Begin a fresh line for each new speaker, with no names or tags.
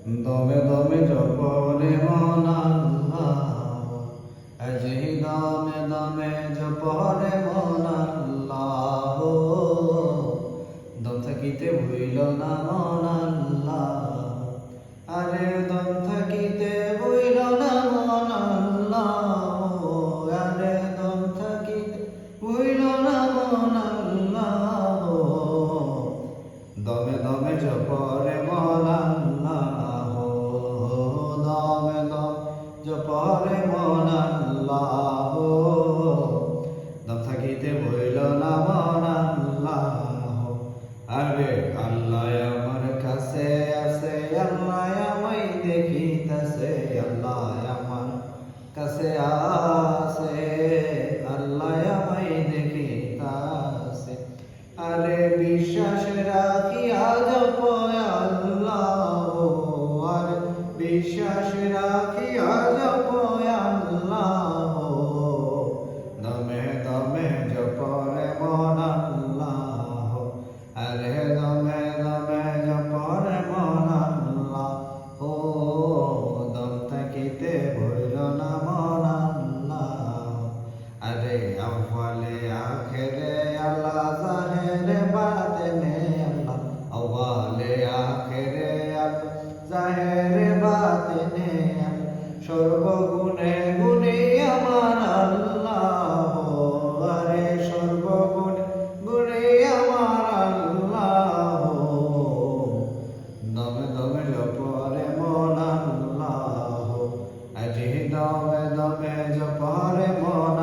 দমে দমে জপরে মন আল্লাহ আজি দমে দমে জপরে মন দম থাকিতে ভুইল না জপরে মন আল্লাহ। দম থাকিতে বইল না মন আল্লাহ। আরে আল্লাহ আমার কাছে আছে, আল্লাহ আমায় দেখিতেছে, আল্লাহ আমার কাছে আছে, আল্লাহ আমায় দেখিতাছে। আরে বিশ্বাস রাখি আজ আল্লাহ আউ্বালে আখেরে আল্লাহ, জাহেরে বাতেনে আল্লাহ। আউ্বালে আখেরে আল্লাহ, জাহেরে বাতেনে সর্বগুণে গুণে আমার আল্লাহ। আরে সর্বগুণ গুণে আমার আল্লাহ। দমে দমে জপরে মন আল্লাহ। আজি দমে দমে জপরে মন